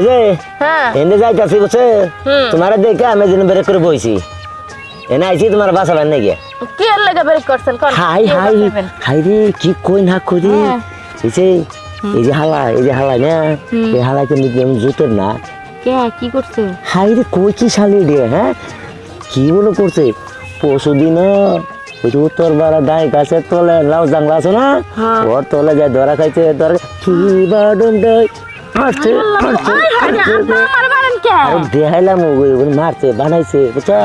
যে হ্যাঁ। এনে যাইতাছি বুঝছে তোমার দেখে আমি যেন বেরে করে বইছি। এনে আইছি তোমার বাসা বান নাকি কি এর লেগে ব্রেক করছেন? কোন? High high? হাই রে কি কই না কই রে হ্যাঁ। এই যে এই যে হালা এই যে হালা না এই হালা কিন্তু আমি জুতের না। কে কি করছে? হাই রে কই কি শালি রে হ্যাঁ? কি মনে করছে? পরশু দিন উত্তর বাড়া দায় গাছের তলে লাউ জাংলা আছে না? হ্যাঁ। ওর তলে যায় ধরা খাইছে ধরা কি বাডম দেয় মারছে দেখাইলাম বানাইছে বুঝছা?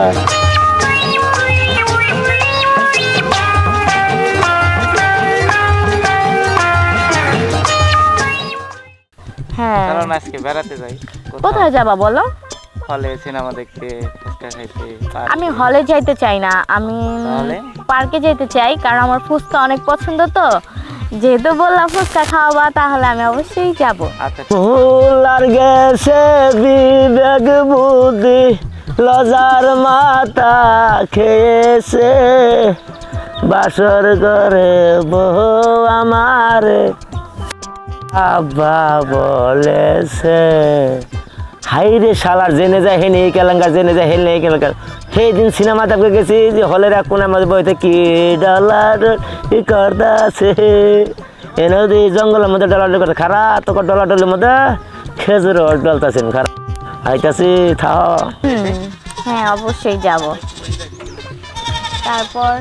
হ্যাঁ। কারণ আজকে বেড়াতে যাই কোথায় যাবা বলো? হলে সিনেমা দেখতে ফুচকা খাইতে আমি হলে যাইতে চাই না আমি? পার্কে যেতে চাই কারণ আমার ফুচকা অনেক পছন্দ তো। যেহেতু বললাম ফুচকা খাওয়াবা তাহলে আমি অবশ্যই যাব। আচ্ছা ফুলার গেছে বিবেক বুদ্ধি লজার মাথা খেয়েছে। বাসর করে বহু আমার আব্বা বলেছে। হাই রে শালার জেনে যায় হেনে এই কেলেঙ্কার জেনে যায় হেনে এই কেলেঙ্কার। সেই দিন সিনেমা দেখতে গেছি যে হলের এক কোনার মধ্যে বইতে কি ডলার ই করতাছে। এনে দি জঙ্গলের মধ্যে ডলার করতে খারাপ তো ডলার ডলের মধ্যে খেজুর ডলতাছেন খারাপ আইতাছি থাও। হ্যাঁ অবশ্যই যাব। তারপর?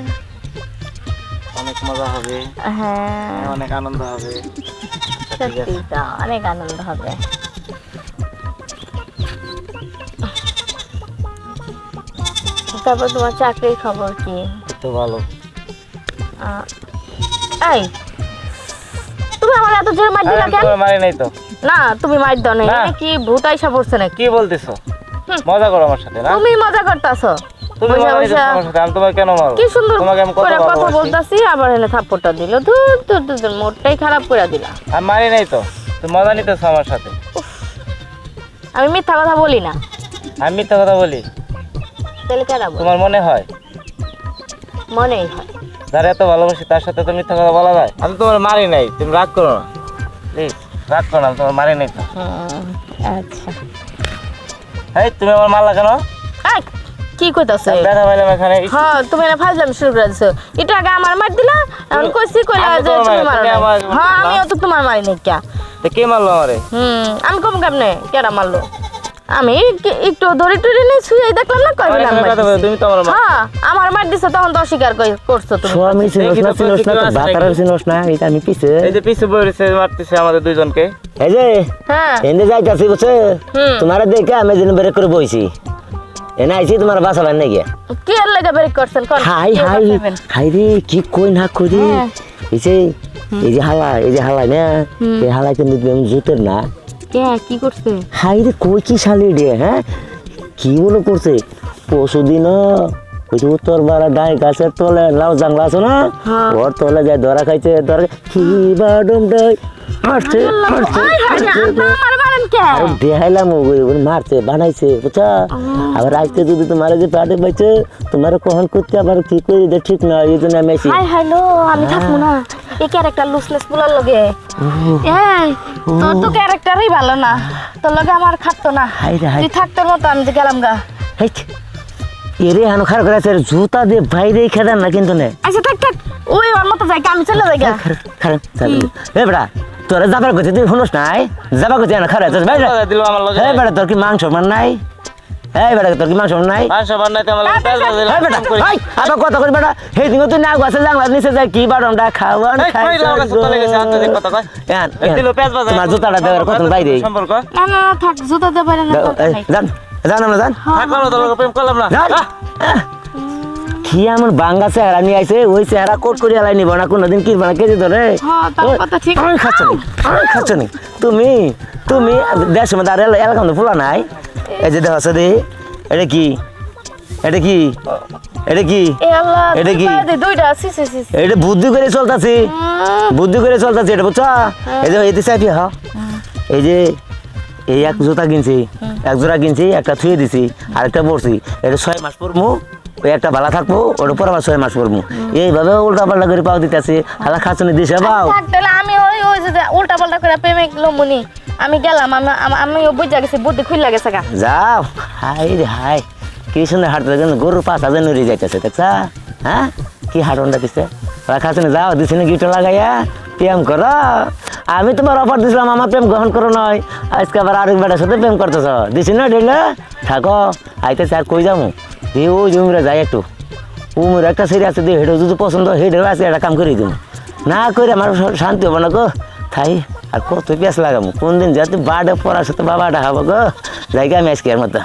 অনেক মজা হবে। হ্যাঁ। অনেক আনন্দ হবে। সত্যি অনেক আনন্দ হবে। তারপর তোমার চাকরির খবর কি? তো ভালো। এই তুমি আমার এত জোরে মার দিলা কেন? মারি নাই তো। না তুমি মার দাও নাই। না। কি ভূত আইসা পড়ছে নাকি? কি বলতেছো? মজা করো আমার সাথে না? তুমি মজা করতাছো। তুমি আমার সাথে আমি তোমাকে কেন মারবো? কি সুন্দর তোমাকে আমি কথা বলতাছি আবার এনে থাপ্পড়টা দিল। মোটটাই খারাপ করে দিলা। আমি মারি নাই তো। তুমি মজা নিতেছো আমার সাথে। আমি মিথ্যা কথা বলি না। আমি মিথ্যা কথা বলি? তাহলে কেন তোমার মনে হয়? মনেই হয়। যারা এত ভালোবাসি তার সাথে তো মিথ্যা কথা বলা যায়। আমি তোমার মারি নাই তুমি রাগ করো না। প্লিজ রাগ করো না তোমার মারি নাই তো। আচ্ছা। এই তুমি আমার মারলা কেন? কি কইতাছে আমি ব্যথা পাইলাম এখানে। হ্যাঁ তুমি না ফাজলাম শুরু করে দিছো। একটু আগে আমার মার দিলা এখন কইছি কইলা আমি যে তুমি মারি, হ্যাঁ। আমিও তো তোমার মারি নাই কে? তো কে মারলো আমারে? হুম আমি কম কাম কেমনে? কেরা মারলো? আমি একটু ধরে টরে নিয়ে শুয়ে দেখলাম না কই আমার দিলাম এখানে কথা বলো, তুমি তো আমার মা- হ্যাঁ আমার মার দিছো তখন তো অস্বীকার কই- করছ তুমি। স্বামী চিনোস না চিনোস না বাতারার? চিনোস না এটা আমি পিছে। এই যে পিছু বইছে মারতেছে আমাদের দুইজনকে। এই যে হ্যাঁ। এনে যাইতাছি বুঝছে? হুম। তোমার দেখে আমি যেন বেরে করে বইছি। এনে আইছি তোমার বাসা বান নাকি কি আর লেগে ব্রেক করছেন কোন? হাই হাই হাই রে কি কই না কই রে হ্যাঁ। এই যে এই যে হালা এই যে হালা না? এই হালা কিন্তু আমি জুতের না। কে কি করছে? হাই রে কই কি শালি রে হ্যাঁ? কি মনে করছে? পরশু দিন ওই যে উত্তর বাড়া দায় গাছের তলে লাউ জাংলা আছে না? হ্যাঁ। ওর তলে যায় ধরা খাইছে ধরা কি বাডম দেয় মারছে দেখাইলাম বানাইছে বুঝছা? আবার আজকে যদি তোমার যে পাটে পাইছে তোমার কখন করতে আবার কি করে ঠিক না এই জন্য আমি হ্যালো আমি থাকব না। এই ক্যারেক্টার লুসলেস বলার লগে। এই তোর তো ক্যারেক্টারই ভালো না। তোর লগে আমার খাটতো না। তুই থাকতোর মতো আমি যে গেলাম গা। এরে হানো খারাপ করে আছে জুতা দিয়ে বাইরে খেদান না কিন্তু নে। আচ্ছা থাক থাক। ওই ওর মতো যাই আমি চলে যাই গা খারাপ এ বেড়া তোরা যাবার কথা তুই শুনোস নাই? যাবার কথা না খারাপ কথা দিল আমার লগে। বেড়া তোর কি মাংস মান নাই? এই বেড়া তোর কি মাংস মান নাই? লগে তেল দিল এই বেটা এই আবার কথা কই বেটা? সেই দিন তুই না গাছে জাংলা নিচে যায় কি খাওয়ান কই গেছে, কথা দিল পেঁয়াজ বাজার তোমার জুতাটা দেওয়ার বাইরে সম্পর্ক? না না থাক জুতো পারে না জান জান আমরা জান। থাকলাম না তোর লগে প্রেম করলাম না। কি এমন বাঙ্গা চেহারা নিয়ে আইছে ওই চেহারা কোট করে আলাই নিব না কোনোদিন কি বানা কেজি ধরে? হ্যাঁ, তার খাচ্ছ নি খাচ্ছ নি তুমি তুমি দেশের মধ্যে আর এলা- এলাকার মধ্যে ফুলা নাই? এই যে দেখো দি এটা কি? এটা কি? এটা কি? এটা কি? এটা বুদ্ধি করে চলতাছি। বুদ্ধি করে চলতাছি এটা বুঝছ? এই যে এতে চাইবি হ এই যে এই এক জুতা কিনছি এক জোড়া কিনছি একটা থুয়ে দিছি আরেকটা পরছি। এটা ছয় মাস পরমু ওই একটা ভালো থাকব ওটা পর আবার ছয় মাস পরমু। এইভাবে উল্টা পাল্টা করে পাও দিতেছে। হালা খাচুনি দিছে বাও। আমি ওই ওই যে উল্টা পাল্টা করে প্রেমিক লমুনি আমি গেলাম, আমি বুঝা গেছি, বুদ্ধি খুললা গেছে গা। যাও, হাই রে, হাই। কি সুন্দর হাঁটতে কিন্তু গরুর পাতা যেন উড়ে যাইতেছে, দেখছা? হ্যাঁ? কি হাট হাঁটনটা দিছে? রাখা আছে যাও, দিছে না গিটো লাগাইয়া, প্রেম করো। আমি তোমার অফার দিছিলাম, আমার প্রেম গ্রহণ করো নয় আজকে আবার আরেক বেটার সাথে প্রেম করতেছ। দিছি না ডেলে? থাকো, আইতেছে, আর কই যাব দিয়ে ওই জমিরা যাই একটু। উমর একটা সেরে আছে দিয়ে হেঁটে যদি পছন্দ হেঁটে আছে, একটা কাম করে দিব না করে আমার শান্তি হবে না গো। থাই। আর কত পেঁয়াজ লাগাবো কোন দিন যাতে বাড়ে পড়ার সাথে বাবাটা খাব গো? জায়গা আমি আজকে এর মতো।